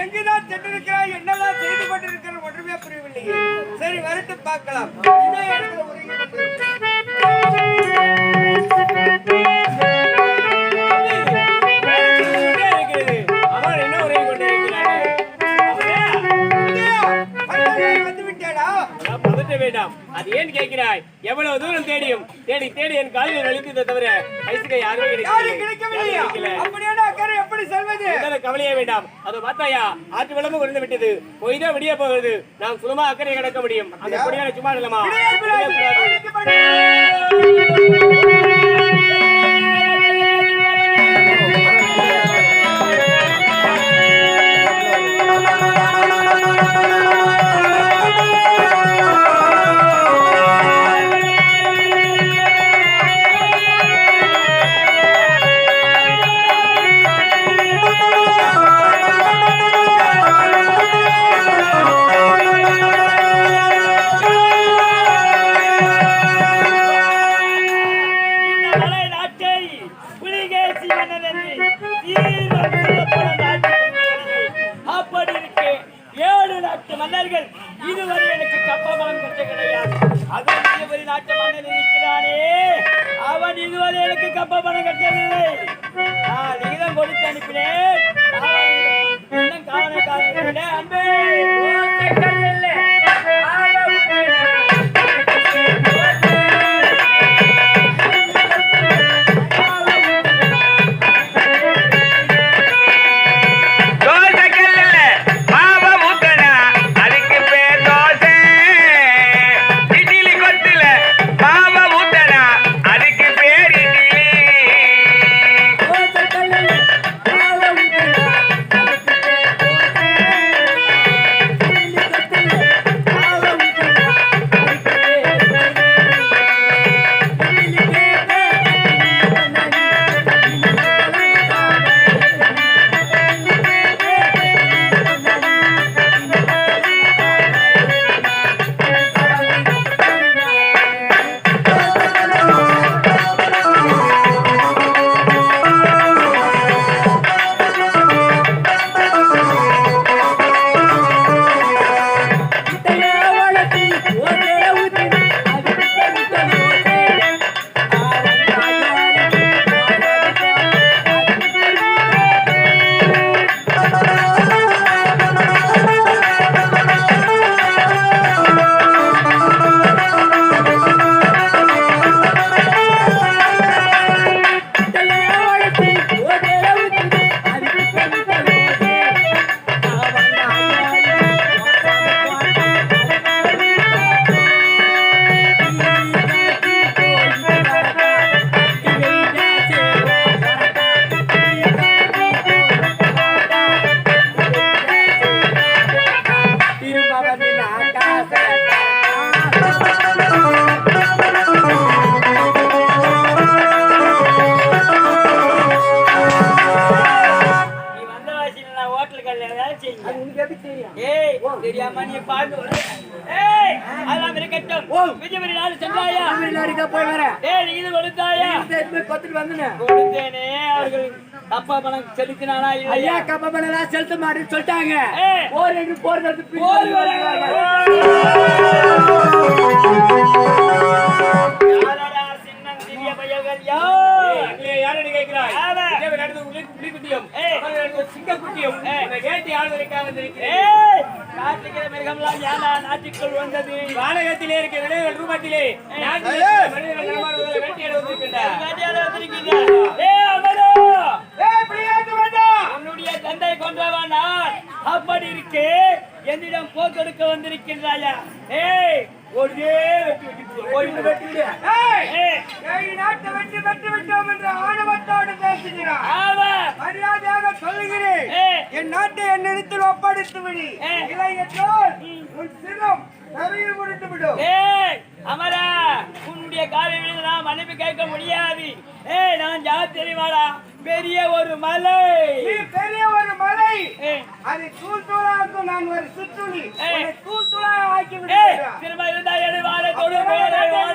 எங்குதான் சென்றிருக்கிறாய் என்னதான் செய்து கொண்டிருக்கிறார் ஒன்றுமே புரியவில்லையே. சரி வரட்டு பார்க்கலாம். நான் வேண்டாம் அது ஏன் கேட்கிறாய் எவ்வளவு தூரம் தேடியும் தேடி தேடி என் காலில் வலித்ததை தவிர யாருமே கிடைக்கவில்லை. எப்படி செல்வது அதனால கவலையே வேண்டாம் அது பார்த்தாயா ஆற்று வெள்ளமும் குறைந்து விட்டது பொய்தான் விடிய போகிறது நாம் சுலமா அக்கறை கடக்க முடியும் அந்த பொடியான சும்மா இல்லமா மன்னர்கள் இதுவரை எனக்கு கப்பமான் கட்ட கிடையாது. அவன் இதுவரை நாட்டு மன்னன் இருக்கிறானே. அவன் இதுவரை எனக்கு கப்பமானம் கட்டவில்லை. நான் விகிதம் கொடுத்து அனுப்பினேன். காவலர்கள் அன்பே வேலை செய்யுங்க. ஏய் தெரியாம நீ பாட்டு ஏய் அதெல்லாம் இருக்கட்டும் விஜயபுரி நாடு சென்றாயா? ஏய் நீ இது கொடுத்தாயா? கொடுத்தேனே அவர்கள் அப்பா பணம் செலுத்தினானா இல்லையா? செலுத்த மாட்டேன்னு சொல்லிட்டாங்க. போர் என்று போர் நடத்தி போர் வேட்டையாட வந்திருக்கின்றார் காட்டியால வந்திருக்கீங்க ஏய் அமரோ! ஏய் பிரியாந்து வேண்டாம் உன்னுடைய தந்தை கொன்றவன் நான் அப்படி இருக்கு என்னிடம் போக்கெடுக்க வந்திருக்கின்றாயா? ஏய் ஒரே வெட்டி விட்டோம் என்று ஆணவத்தோடு பேசுகிறார் ஆமா. மரியாதையாக சொல்லுகிறேன். என் நாட்டை என் இடத்தில் ஒப்படைத்து விடு என்றால் உன் சிரம் தரையில் முடித்து விடும். ஏய் அமரா உன்னுடைய விழுந்து நான் மன்னிப்பு கேட்க முடியாது. ஏய் நான் யார் தெரியுமாடா? பெரிய ஒரு மலை. பெரிய ஒரு மலை. அதை தூள் தூளாக்கும் நான் ஒரு. உன்னை தூள் தூளாக ஆக்கி விடுகிறேன் திரும்ப இருந்தா எடு வாழ கொடு பேரை வாழ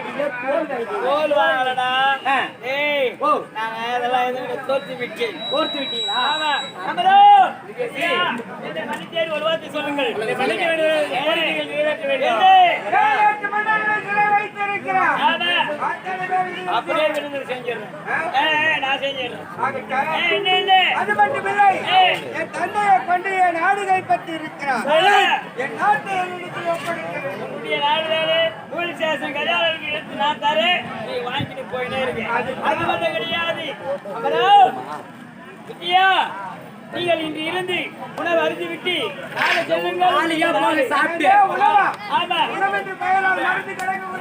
வாங்கிட்டீங்க தோல் ஏய் ஓ நாங்க அதெல்லாம் எதுக்கு தோத்து சொல்லுங்கள் மணித்தேர் அப்படியே விடுதலை செஞ்சிடுறேன். நான் செஞ்சிடுறேன். அது மட்டுமில்லை. என் தந்தையை கொண்டு என் நாடு கைப்பற்றி இருக்கிறார். என் நாட்டை என்னிடத்தில் ஒப்படைக்கிறேன். உன்னுடைய நாடு தானே போலீஸ் ஸ்டேஷன் கல்யாணம் எடுத்து நான் தரேன். நீ வாங்கிட்டு போயினே இருக்கு. அது மட்டும் கிடையாது. அப்புறம் நீங்கள் இன்று இருந்து உணவு அருந்தி விட்டு நாளை செல்லுங்கள். உணவா? பெயரால் மருந்து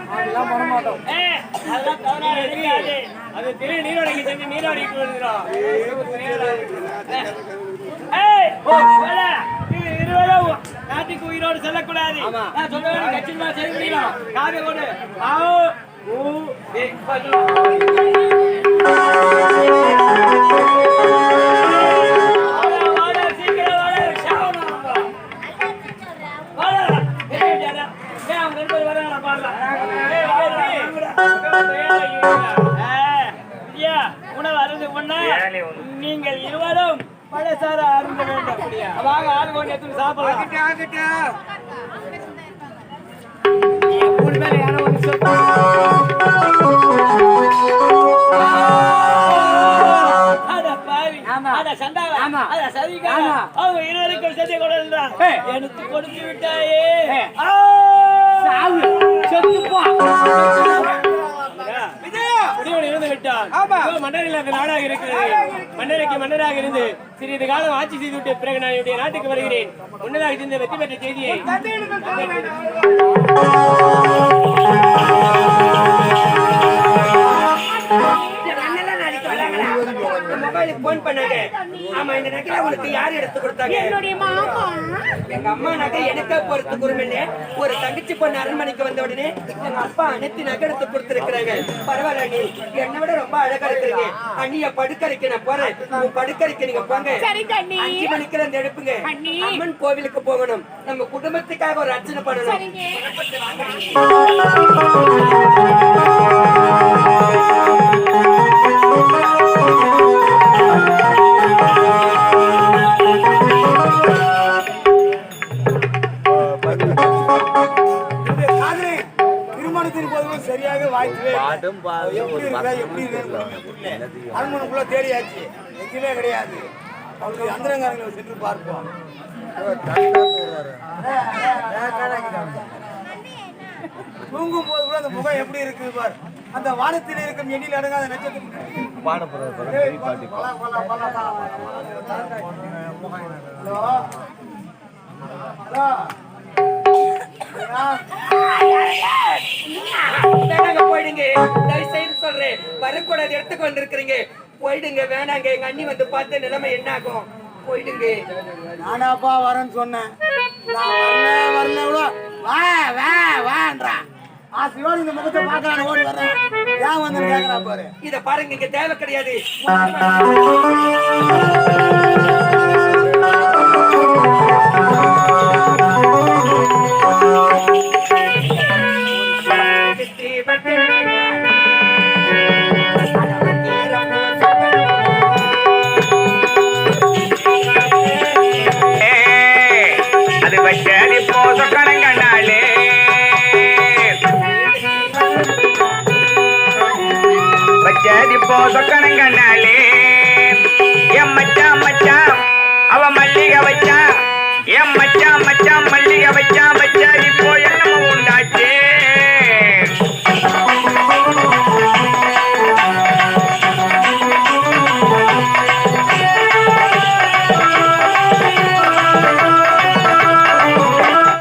ஒரு செயல்பாடு. ஏ அதெல்லாம் தவறாக இருக்காது அது திரு நீரோடைக்கு சென்று நீரோடைக்கு இது இருவரும் நாட்டுக்கு உயிரோடு செல்லக்கூடாது. நான் சொல்ல வேண்டிய கட்சியில் செய்ய முடியும் காதை கொடு ஆவோ ஊ உணவு அருந்து உண்ண நீங்கள் இருவரும் பழசார அருந்த வேண்டும் வாங்க ஆள் கொண்டு எடுத்து சாப்பிடலாம். மூணு பேர் யாரோ ஒன்று சொல்லு அட பாவி ஆமா. அட சண்டாளா ஆமா. அட சதிகாரா ஆமா. அவங்க இருவருக்கும் சதி. எடுத்து கொடுத்து விட்டாயே மன்னர் இல்லாத நாடாக இருக்கிறது. மன்னருக்கு மன்னராக இருந்து சிறிது காலம் ஆட்சி செய்துவிட்டு பிறகு நான் என்னுடைய நாட்டுக்கு வருகிறேன். முன்னதாக இருந்த வெற்றி பெற்ற செய்தியை போன் பண்ணாங்க. ஆமா இந்த நகை உனக்கு யார் எடுத்து கொடுத்தாங்க? என்னுடைய மாமா. எங்க அம்மா நகை எனக்கே பொறுத்து குறுமில்ல ஒரு தங்கச்சி பொண்ணு அரண்மனைக்கு வந்த உடனே எங்க அப்பா அனைத்து நகை எடுத்து கொடுத்துருக்காங்க பரவாயில்ல அண்ணி. என்னை விட ரொம்ப அழகா இருக்கிறீங்க. அண்ணிய படுக்கறைக்கு நான் போறேன். உன் நீங்க போங்க. அஞ்சு மணிக்கு இருந்து எடுப்புங்க. அம்மன் கோவிலுக்கு போகணும். நம்ம குடும்பத்துக்காக ஒரு அர்ச்சனை பண்ணணும். அரண்மனைக்குள்ள தேடியாச்சு. எங்கேயுமே கிடையாது. அவருடைய அந்தரங்காரங்களை சென்று பார்ப்போம். தூங்கும் போது கூட அந்த முகம் எப்படி இருக்குது பார். அந்த வானத்தில் இருக்கும் எண்ணில் அடங்காத நட்சத்திரம் ஏய், வேணாங்க போயிடுங்க. தயவு செய்து சொல்றேன். வரக்கூடாது இடத்துக்கு வந்திருக்கிறீங்க. போயிடுங்க வேணாங்க. எங்க அண்ணி வந்து பார்த்த நிலைமை என்ன ஆகும்? போயிடுங்க. நானாப்பா வரேன்னு சொன்னேன். நான் வரல வரல கூட வா வா வான்றான் ஆசையோடு இந்த முகத்தை பார்க்கறான் ஓடி வர்றேன். ஏன் வந்து கேட்கறா பாரு. இத பாருங்க இங்க தேவை கிடையாது. சொக்கணங்கண்ணாலே.